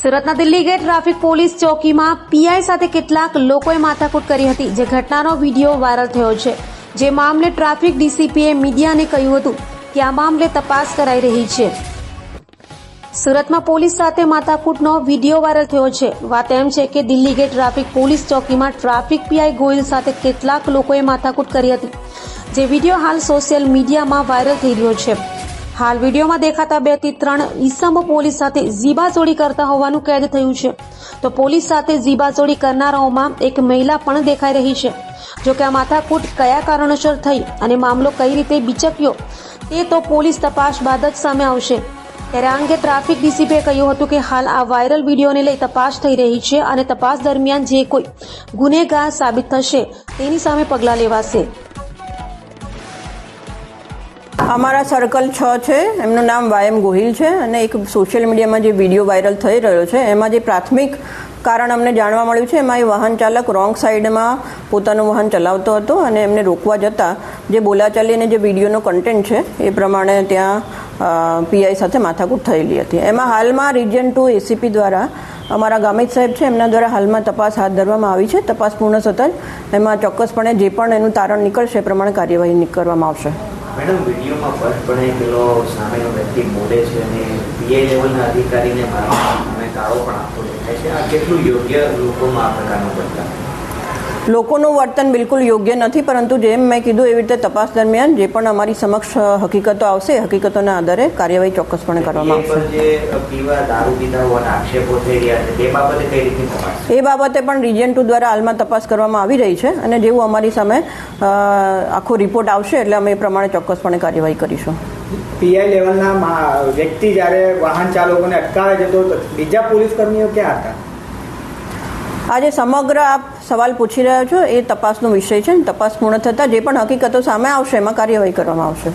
સુરતના Delhi gate traffic police ચોકીમાં PI સાથે કેટલાક લોકોએ માથાકૂટ કરી હતી, જે ઘટનાનો વીડિયો વાયરલ થયો છે. જે મામલે ટ્રાફિક ડીસીપીએ મીડિયાને કહ્યું હતું કે આ મામલે તપાસ કરાઈ રહી છે. સુરતમાં પોલીસ સાથે માથાકૂટનો વીડિયો વાયરલ થયો છે. વાત એમ છે કે દિલ્હી ગેટ ટ્રાફિક પોલીસ ચોકીમાં ટ્રાફિક પીઆઈ ગોયલ સાથે કેટલાક લોકોએ માથાકૂટ કરી હતી. જે વીડિયો હાલ સોશિયલ મીડિયામાં વાયરલ થઈ રહ્યો છે. હાલ વિડીયોમાં દેખાતા બેથી ત્રણ ઈસમો પોલીસ સાથે ઝીબાઝોડી કરતા હોવાનું કેદ થયું છે. તો પોલીસ સાથે ઝીબાઝોડી કરનારાઓમાં એક મહિલા પણ દેખાઈ રહી છે. જો કે આ માથાકૂટ કયા કારણોસર થઈ અને મામલો કઈ રીતે બિચક્યો, તે તો પોલીસ તપાસ બાદ જ સામે આવશે. ત્યારે અંગે ટ્રાફિક ડીસીપીએ કહ્યું હતું કે હાલ આ વાયરલ વિડીયોને લઈ તપાસ થઈ રહી છે અને તપાસ દરમિયાન જે કોઈ ગુનેગાર સાબિત થશે, તેની સામે પગલાં લેવાશે. અમારા સર્કલ છ છે. એમનું નામ વાયમ ગોહિલ છે અને એક સોશિયલ મીડિયામાં જે વીડિયો વાયરલ થઈ રહ્યો છે, એમાં જે પ્રાથમિક કારણ અમને જાણવા મળ્યું છે, એમાં એ વાહન ચાલક રોંગ સાઈડમાં પોતાનું વાહન ચલાવતો હતો અને એમને રોકવા જતાં જે બોલાચાલી અને જે વિડીયોનો કન્ટેન્ટ છે, એ પ્રમાણે ત્યાં પીઆઈ સાથે માથાકૂટ થયેલી હતી. એમાં હાલમાં રિજન ટુ એસીપી દ્વારા અમારા ગામિત સાહેબ છે, એમના દ્વારા હાલમાં તપાસ હાથ ધરવામાં આવી છે. તપાસ પૂર્ણ થતાં એમાં ચોક્કસપણે જે પણ એનું તારણ નીકળશે એ પ્રમાણે કાર્યવાહી કરવામાં આવશે. મેડમ, વિડીયોમાં સ્પષ્ટપણે પેલો સામેનો વ્યક્તિ બોલે છે અને પીઆઈ લેવલના અધિકારીને મારા સામે ગાળો પણ આપતો દેખાય છે. આ કેટલું યોગ્ય લોકોમાં આ પ્રકારનું વર્તન લોકોનું વર્તન બિલકુલ યોગ્ય નથી પરંતુ જેમ મેં કીધું એવી રીતે તપાસ દરમિયાન જે પણ અમારી સમક્ષ હકીકતો આવશે હકીકતોના આધારે કાર્યવાહી ચોક્કસપણે કરવામાં આવશે. એ બાબતે પણ રિજન ટુ દ્વારા હાલમાં તપાસ કરવામાં આવી રહી છે અને જેવું અમારી સામે આખો રિપોર્ટ આવશે એટલે અમે એ પ્રમાણે ચોક્કસપણે કાર્યવાહી કરીશું. પીઆઈ લેવલના વ્યક્તિ જ્યારે વાહન ચાલકોને અટકાવે છે તો બીજા પોલીસ કર્મીઓ ક્યાં હતા? આજે સમગ્ર આપ સવાલ પૂછી રહ્યા છો એ તપાસનો વિષય છે તપાસ પૂર્ણ થતાં જે પણ હકીકતો સામે આવશે એમાં કાર્યવાહી કરવામાં આવશે.